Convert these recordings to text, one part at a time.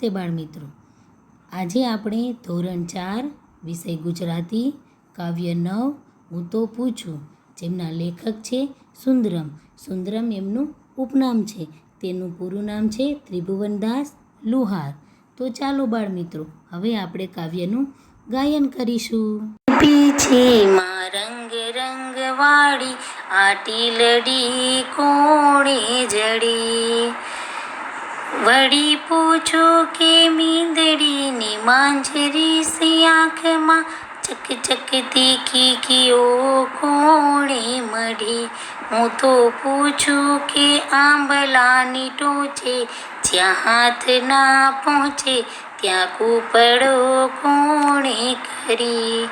તે બાળમિત્રો. આજે આપણે ધોરણ ચાર વિષય ગુજરાતી કાવ્ય નવ હું તો પૂછું, જેમના લેખક છે સુંદરમ. સુંદરમ એમનું ઉપનામ છે. તેનું પૂરું નામ છે ત્રિભુવનદાસ લુહાર. તો ચાલો બાળમિત્રો, હવે આપણે કાવ્યનું ગાયન કરીશું. પીછે માં રંગ રંગ વાળી આટી લડી કોણે જડી? વળી પૂછો કે મીંદડીની માંજરી સી આંખમાં ચક ચકતી કીકીઓ કોણે મઢી હું તો પૂછું કે આંબલાની ટોચે જ્યાં હાથ ના પહોંચે, ત્યાં કૂપડો કોણે કરી?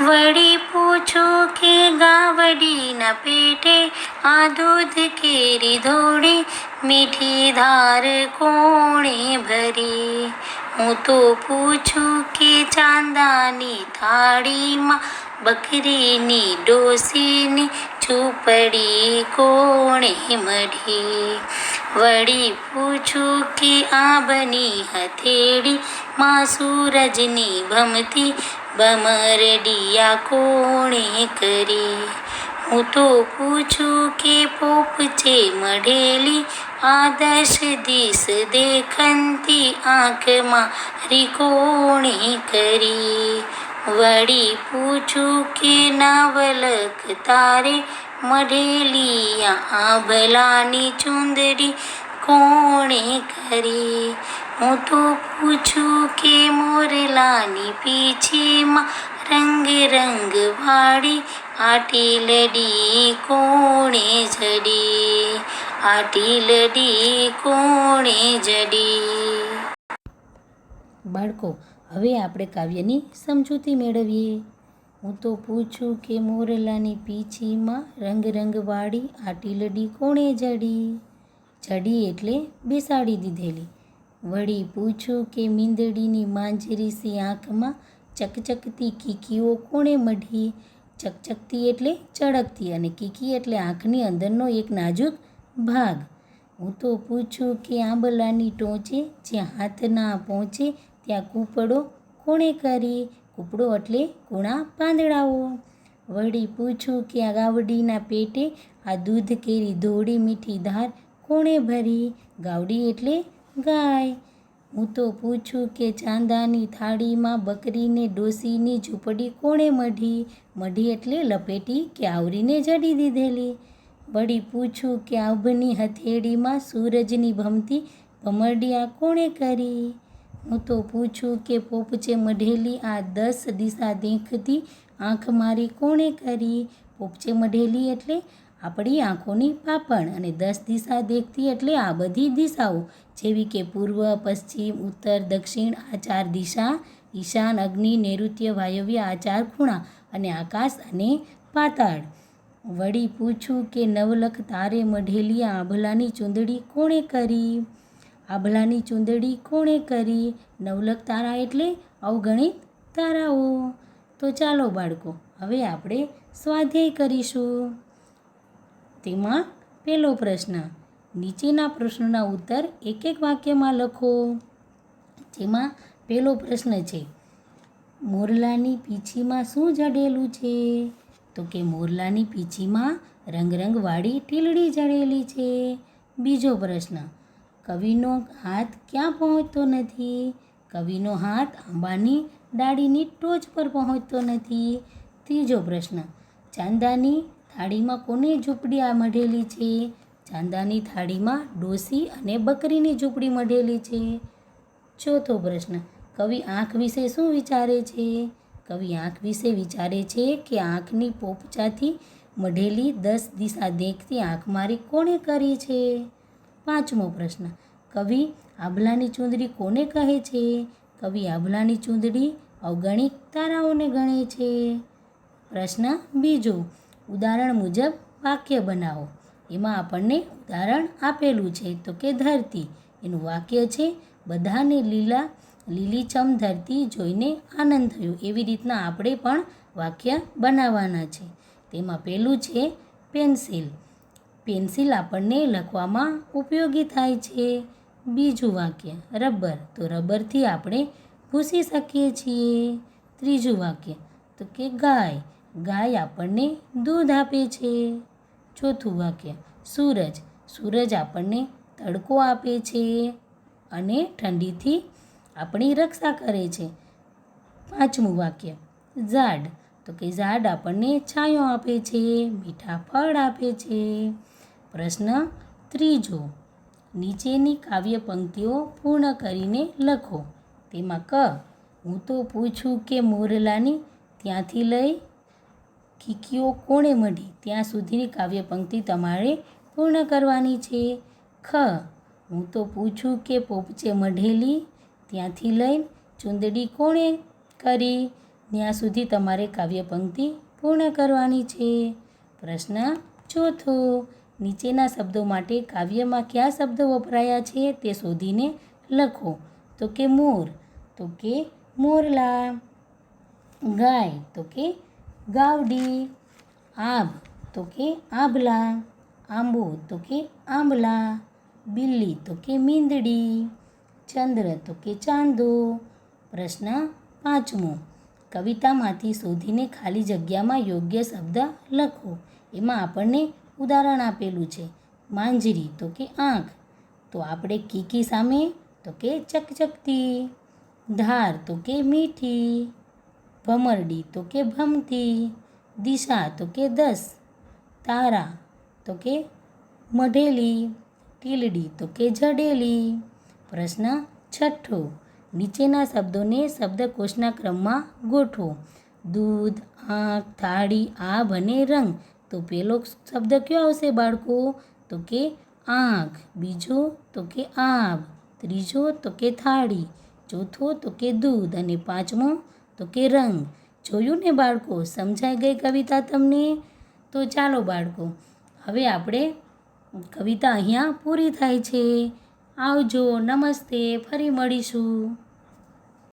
વળી પૂછો કે ગાવડીના પેટે આ દૂધ કેરી ધોળી મીઠી ધાર કોણે ભરી? હું તો પૂછું કે ચાંદાની થાળીમાં બકરીની ડોસીની ચૂપડી કોણે મઢી વળી પૂછું કે આંબની હથેળી માં સૂરજની ભમતી બમરડિયા કોણે કરી? હું તો પૂછું કે પોપ છે મઢેલી આદર્શ દિશ દેખંતી આંખમાં રીકોણે કરી. વળી પૂછું કે નાવલક તારે મઢેલી ભલાની ચુંદડી કોણે કરી? હું તો પૂછું કે મોરલાની પીછીમાં રંગ રંગ વાળી આટી લડી કોણે જડી? આટી લડી કોણે જડી? બાળકો, હવે આપણે કાવ્યની સમજૂતી મેળવીએ. હું તો પૂછું કે મોરલાની પીછીમાં રંગ રંગવાળી આટીલડી કોણે જડી? જડી એટલે બેસાડી દીધેલી. વળી પૂછું કે મીંદડીની માંજરી સી આંખમાં ચકચકતી કીકીઓ કોણે મઢી? ચકચકતી એટલે ચળકતી અને કીકી એટલે આંખની અંદરનો એક નાજુક ભાગ. હું તો પૂછું કે આંબલાની ટોચે જ્યાં હાથ ના પહોંચે ત્યાં કૂપડો કોણે કરી? કૂપડો એટલે કૂણા પાંદડાઓ. વળી પૂછું કે આ ગાવડીના પેટે આ દૂધ કેરી ધોળી મીઠી ધાર કોણે ભરી? ગાવડી એટલે ગાય. હું તો પૂછું કે ચાંદાની થાળીમાં બકરીને ડોસીની ઝૂંપડી કોણે મઢી? મઢી એટલે લપેટી કે આવરીને જડી દીધેલી? વળી પૂછું કે આભની હથેળીમાં સૂરજની ભમતી ભમરડિયા કોણે કરી? હું તો પૂછું કે પોપચે મઢેલી આ દસ દિશા દેખતી આંખ મારી કોણે કરી? પોપચે મઢેલી એટલે આપણી આંખોની પાપણ અને દસ દિશા દેખતી એટલે આ બધી દિશાઓ, જેવી કે પૂર્વ, પશ્ચિમ, ઉત્તર, દક્ષિણ, આ ચાર દિશા, ઈશાન, અગ્નિ, નૈઋત્ય, વાયવ્ય, આ ચાર ખૂણા અને આકાશ અને પાતાળ. વળી પૂછું કે નવલખ તારે મઢેલી આંભલાની ચૂંદડી કોણે કરી? આભલાની ચૂંદડી કોણે કરી? નવલખ તારા એટલે અવગણિત તારાઓ. તો ચાલો બાળકો, હવે આપણે સ્વાધ્યાય કરીશું. તેમાં પહેલો પ્રશ્ન, નીચેના પ્રશ્નોના ઉત્તર એક એક વાક્યમાં લખો. જેમાં પહેલો પ્રશ્ન છે, મોરલાની પીછીમાં શું જડેલું છે? તો કે મોરલાની પીછીમાં રંગરંગવાળી ટીલડી જડેલી છે. બીજો પ્રશ્ન, કવિનો હાથ ક્યાં પહોંચતો નથી? કવિનો હાથ આંબાની ડાળીની ટોચ પર પહોંચતો નથી. ત્રીજો પ્રશ્ન, ચાંદાની થાળીમાં કોની ઝૂંપડી આ મઢેલી છે? ચાંદાની થાળીમાં ડોસી અને બકરીની ઝૂંપડી મઢેલી છે. ચોથો પ્રશ્ન, કવિ આંખ વિશે શું વિચારે છે? કવિ આંખ વિશે વિચારે છે કે આંખની પોપચાથી મઢેલી દસ દિશા દેખતી આંખ મારી કોણે કરી છે? પાંચમો પ્રશ્ન, કવિ આભલાની ચૂંદડી કોને કહે છે? કવિ આભલાની ચૂંદડી અવગણિત તારાઓને ગણે છે. પ્રશ્ન બીજો ઉદાહરણ મુજબ વાક્ય બનાવો. એમાં આપણને ઉદાહરણ આપેલું છે તો કે ધરતી. એનું વાક્ય છે, બધાને લીલા, લીલીછમ ધરતી જોઈને આનંદ થયો. એવી રીતના આપણે પણ વાક્ય બનાવવાના છે. તેમાં પહેલું છે, પેન્સિલ. પેન્સિલ આપણને લખવામાં ઉપયોગી થાય છે. બીજું વાક્ય, રબર. તો રબરથી આપણે ભૂસી શકીએ છીએ. ત્રીજું વાક્ય, તો કે ગાય. ગાય આપણને દૂધ આપે છે. ચોથું વાક્ય, સૂરજ. સૂરજ આપણને તડકો આપે છે અને ઠંડીથી આપણી રક્ષા કરે છે. પાંચમું વાક્ય, ઝાડ. તો કે ઝાડ આપણને છાંયો આપે છે, મીઠા ફળ આપે છે. પ્રશ્ન ત્રીજો, નીચેની કાવ્ય પંક્તિઓ પૂર્ણ કરીને લખો. તેમાં ક, હું તો પૂછું કે મોરલાની ત્યાંથી લઈ કીકીઓ કોણે મઢી ત્યાં સુધીની કાવ્ય પંક્તિ તમારે પૂર્ણ કરવાની છે. ખ. હું તો પૂછું કે પોપચે મઢેલી? ત્યાંથી લઈ ચૂંદડી કોણે કરી? ત્યાં સુધી તમારે કાવ્ય પંક્તિ પૂર્ણ કરવાની છે. પ્રશ્ન ચોથો. નીચેના શબ્દો માટે કાવ્યમાં કયા શબ્દો વપરાયા છે તે શોધીને લખો. તો કે મોર, તો કે મોરલા. ગાય, તો કે ગાવડી આભ તો કે આભલા આંબો તો કે આંબલા, બિલ્લી તો કે મીંદડી, ચંદ્ર તો કે ચાંદો. પ્રશ્ન પાંચમો, કવિતામાંથી શોધીને ખાલી જગ્યામાં યોગ્ય શબ્દ લખો. એમાં આપણને ઉદાહરણ આપેલું છે, માંજરી તો કે આંખ. તો આપણે કીકી સામે તો કે ચકચકતી. ધાર તો કે મીઠી. ભમરડી તો કે ભમતી દિશા તો કે દસ, તારા તો કે મઢેલી, ટીલડી તો કે જડેલી પ્રશ્ન છઠ્ઠો, નીચેના શબ્દોને શબ્દકોશના ક્રમમાં ગોઠવો. દૂધ, આંખ, થાળી, આભ અને રંગ. તો પેલો શબ્દ કયો આવશે બાળકો? તો કે આંખ. બીજો તો કે આભ. ત્રીજો તો કે થાળી. ચોથો તો કે દૂધ. અને પાંચમો તો કે રંગ? જોયું ને બાળકો? સમજાઈ ગઈ કવિતા તમને? તો ચાલો બાળકો, હવે આપણે કવિતા અહીંયા પૂરી થાય છે. આવજો, નમસ્તે, ફરી મળીશું.